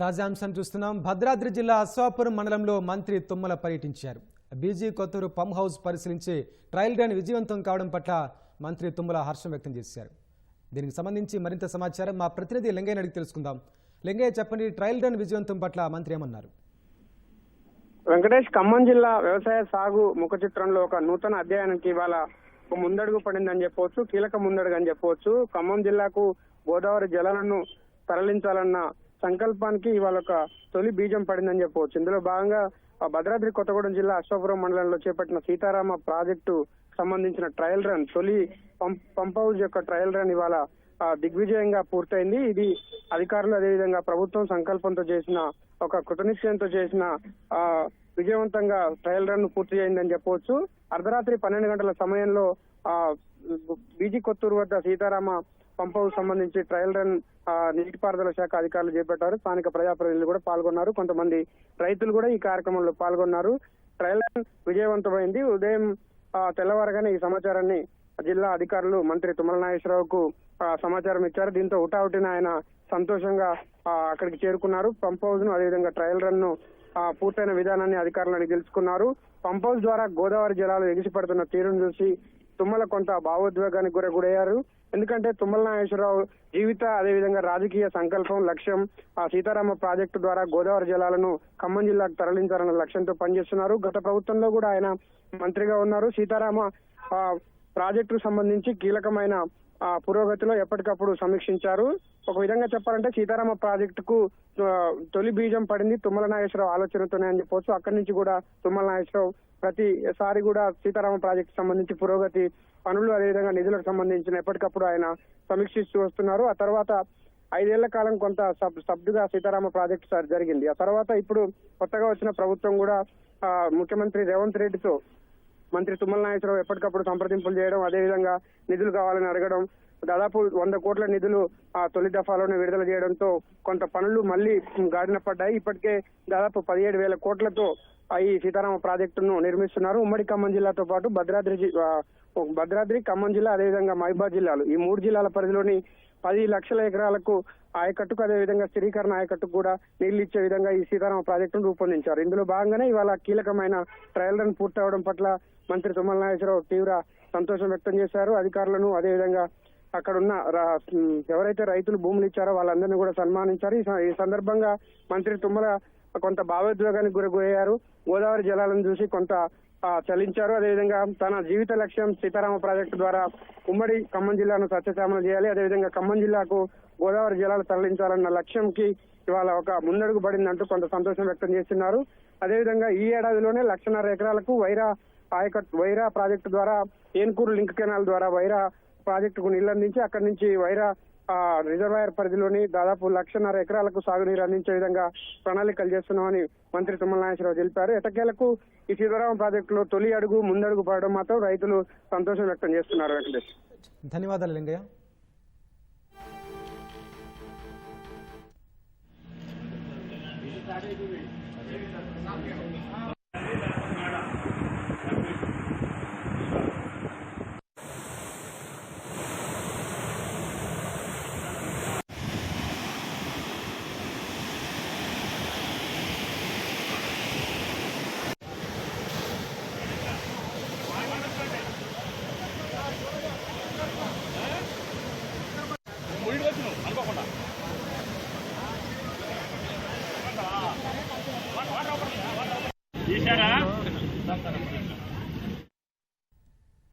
తాజా అంశం చూస్తున్నాం. భద్రాద్రి జిల్లా అశ్వాపురం మండలంలో మంత్రి తుమ్మల పర్యటించారు. బీజీ కొత్తూరు పంప్ హౌస్ పరిశీలించి ట్రయల్ రన్ విజయవంతం కావడం పట్ల మంత్రి తుమ్మల హర్షం వ్యక్తం చేశారు. దీనికి సంబంధించి మరింత సమాచారం మా ప్రతినిధి లింగయ్య అడిగి తెలుసుకుందాం. లింగయ్య చెప్పండి ట్రయల్ రన్ విజయవంతం పట్ల మంత్రి ఏమన్నారు? వెంకటేష్ ఖమ్మం జిల్లా వ్యవసాయ సాగు ముఖ చిత్రంలో ఒక నూతన అధ్యయనానికి ఇవాళ ఒక ముందడుగు పడిందని చెప్పవచ్చు కీలక ముందడుగు అని చెప్పవచ్చు. ఖమ్మం జిల్లాకు గోదావరి జలాలను తరలించాలన్న సంకల్పానికి ఇవాళ ఒక తొలి బీజం పడిందని చెప్పవచ్చు. ఇందులో భాగంగా భద్రాద్రి కొత్తగూడెం జిల్లా అశ్వాపురం మండలంలో చేపట్టిన సీతారామ ప్రాజెక్టు సంబంధించిన ట్రయల్ రన్ తొలి పంప్ పంప్ హౌస్ యొక్క ట్రయల్ రన్ ఇవాళ దిగ్విజయంగా పూర్తయింది. ఇది అధికారులు అదేవిధంగా ప్రభుత్వం సంకల్పంతో చేసిన ఒక కృతనిశ్చయంతో చేసిన ఆ విజయవంతంగా ట్రయల్ రన్ పూర్తి అయిందని చెప్పవచ్చు. అర్ధరాత్రి పన్నెండు గంటల సమయంలో ఆ బీజీ కొత్తూరు వద్ద సీతారామ పంప్ హౌస్ సంబంధించి ట్రయల్ రన్ నీటిపారుదల శాఖ అధికారులు చేపట్టారు. స్థానిక ప్రజాప్రతినిధులు కూడా పాల్గొన్నారు. కొంతమంది రైతులు కూడా ఈ కార్యక్రమంలో పాల్గొన్నారు. ట్రయల్ రన్ విజయవంతమైంది. ఉదయం తెల్లవారుగానే తెల్లవారగానే ఈ సమాచారాన్ని జిల్లా అధికారులు మంత్రి తుమ్మల నాగేశ్వరరావుకు సమాచారం ఇచ్చారు. దీంతో హుటాహుటిన ఆయన సంతోషంగా అక్కడికి చేరుకున్నారు. పంప్ హౌస్ను అదేవిధంగా ట్రయల్ రన్ను పూర్తయిన విధానాన్ని అధికారులు అడిగి తెలుసుకున్నారు. పంప్ హౌస్ ద్వారా గోదావరి జలాలు ఎగిసిపడుతున్న తీరును చూసి తుమ్మల కొంత భావోద్వేగానికి గురయ్యారు. ఎందుకంటే తుమ్మల నాగేశ్వరరావు జీవిత అదేవిధంగా రాజకీయ సంకల్పం లక్ష్యం ఆ సీతారామ ప్రాజెక్టు ద్వారా గోదావరి జలాలను ఖమ్మం జిల్లాకు తరలించాలన్న లక్ష్యంతో పనిచేస్తున్నారు. గత ప్రభుత్వంలో కూడా ఆయన మంత్రిగా ఉన్నారు. సీతారామ ప్రాజెక్టు ప్రాజెక్టుకు సంబంధించి కీలకమైన పురోగతిలో ఎప్పటికప్పుడు సమీక్షించారు. ఒక విధంగా చెప్పాలంటే సీతారామ ప్రాజెక్టుకు తొలి బీజం పడింది తుమ్మల నాగేశ్వరరావు ఆలోచనతోనే అని చెప్పొచ్చు. అక్కడి నుంచి కూడా తుమ్మల నాగేశ్వరరావు ప్రతిసారి కూడా సీతారామ ప్రాజెక్టు సంబంధించి పురోగతి పనులు అదేవిధంగా నిధులకు సంబంధించిన ఎప్పటికప్పుడు ఆయన సమీక్షిస్తూ వస్తున్నారు. ఆ తర్వాత ఐదేళ్ళ కాలం కొంత సబ్ సబ్దుగా సీతారామ ప్రాజెక్టు సార్ జరిగింది. ఆ తర్వాత ఇప్పుడు కొత్తగా వచ్చిన ప్రభుత్వం కూడా ముఖ్యమంత్రి రేవంత్ రెడ్డితో మంత్రి తుమ్మల నాగేశ్వరరావు ఎప్పటికప్పుడు సంప్రదింపులు చేయడం అదేవిధంగా నిధులు కావాలని అడగడం దాదాపు వంద కోట్ల నిధులు ఆ తొలి దఫాలోనే విడుదల చేయడంతో కొంత పనులు మళ్ళీ గాడిన పడ్డాయి. ఇప్పటికే దాదాపు పదిహేడు వేల కోట్లతో ఈ సీతారామ ప్రాజెక్టును నిర్మిస్తున్నారు. ఉమ్మడి ఖమ్మం జిల్లాతో పాటు భద్రాద్రి జి- భద్రాద్రి ఖమ్మం జిల్లా అదేవిధంగా మహిబాద్ జిల్లాలు. ఈ మూడు జిల్లాల పరిధిలోని పది లక్షల ఎకరాలకు ఆయకట్టుకు అదేవిధంగా స్థిరీకరణ ఆయకట్టుకు కూడా నీళ్ళు ఇచ్చే విధంగా ఈ సీతారామ ప్రాజెక్టును రూపొందించారు. ఇందులో భాగంగానే ఇవాళ కీలకమైన ట్రయల్ రన్ పూర్తవడం పట్ల మంత్రి తుమ్మల నాగేశ్వరరావు తీవ్ర సంతోషం వ్యక్తం చేశారు. అధికారులను అదేవిధంగా అక్కడున్న ఎవరైతే రైతులు భూములు ఇచ్చారో వాళ్ళందరినీ కూడా సన్మానించారు. ఈ స- ఈ సందర్భంగా మంత్రి తుమ్మల కొంత భావోద్వేగానికి గురి గురయ్యారు. గోదావరి జలాలను చూసి కొంత చలించారు. అదేవిధంగా తన జీవిత లక్ష్యం సీతారామ ప్రాజెక్టు ద్వారా ఉమ్మడి ఖమ్మం జిల్లాను సత్యశామనం చేయాలి. అదేవిధంగా ఖమ్మం జిల్లాకు గోదావరి జలాలు తరలించాలన్న లక్ష్యంకి ఇవాళ ఒక ముందడుగు పడిందంటూ కొంత సంతోషం వ్యక్తం చేస్తున్నారు. అదేవిధంగా ఈ ఏడాదిలోనే లక్షన్నర ఎకరాలకు వైరా ఆయకట్ వైరా ప్రాజెక్టు ద్వారా ఏన్కూరు లింక్ కెనాల్ ద్వారా వైరా ప్రాజెక్టుకు నీళ్ళందించి అక్కడి నుంచి వైరా రిజర్వాయర్ పరిధిలోని దాదాపు లక్షన్నర ఎకరాలకు సాగునీరు అందించే విధంగా ప్రణాళికలు చేస్తున్నామని మంత్రి తుమ్మల నాగేశ్వరరావు తెలిపారు. ఎటకేలకు ఈ సీతారామ ప్రాజెక్టులో తొలి అడుగు ముందడుగు పడడం మాత్రం రైతులు సంతోషం వ్యక్తం చేస్తున్నారు వెంకటేష్. ధన్యవాదాలు లింగయ్య.